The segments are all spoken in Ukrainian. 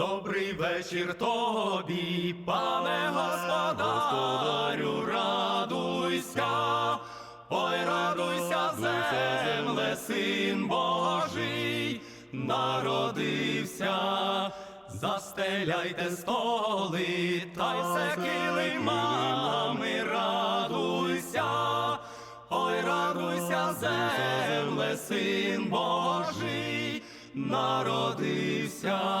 Добрий вечір тобі, пане господарю, радуйся, ой, радуйся, земле, син Божий, народився, застеляйте столи, та й все килимами, радуйся, ой, радуйся, земле, син Божий, народився.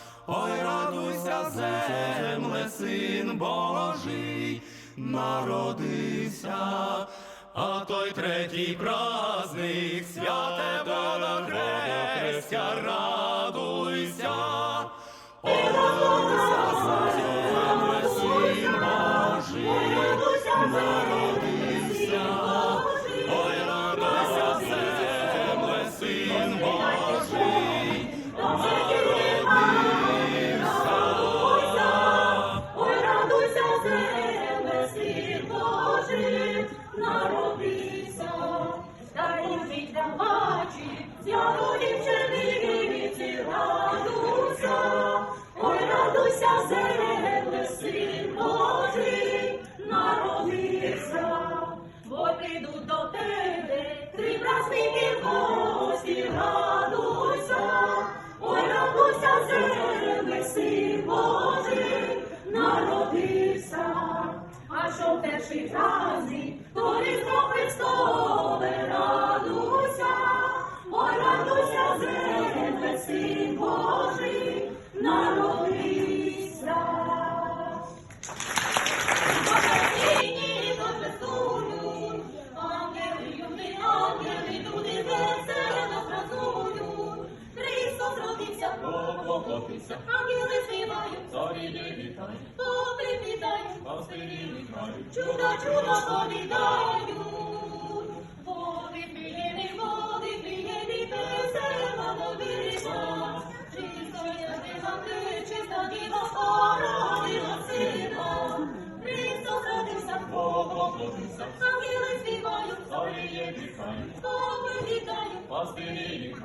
ой, радуйся, земле, син Божий, народився, а той третій праздник святого а першої в чудо, чудо повідають. Води п'єні, води п'єні, весела. Чисто ясна ти, чиста діва, породила сина. Христос родився, ангели співають, вітають. пастирі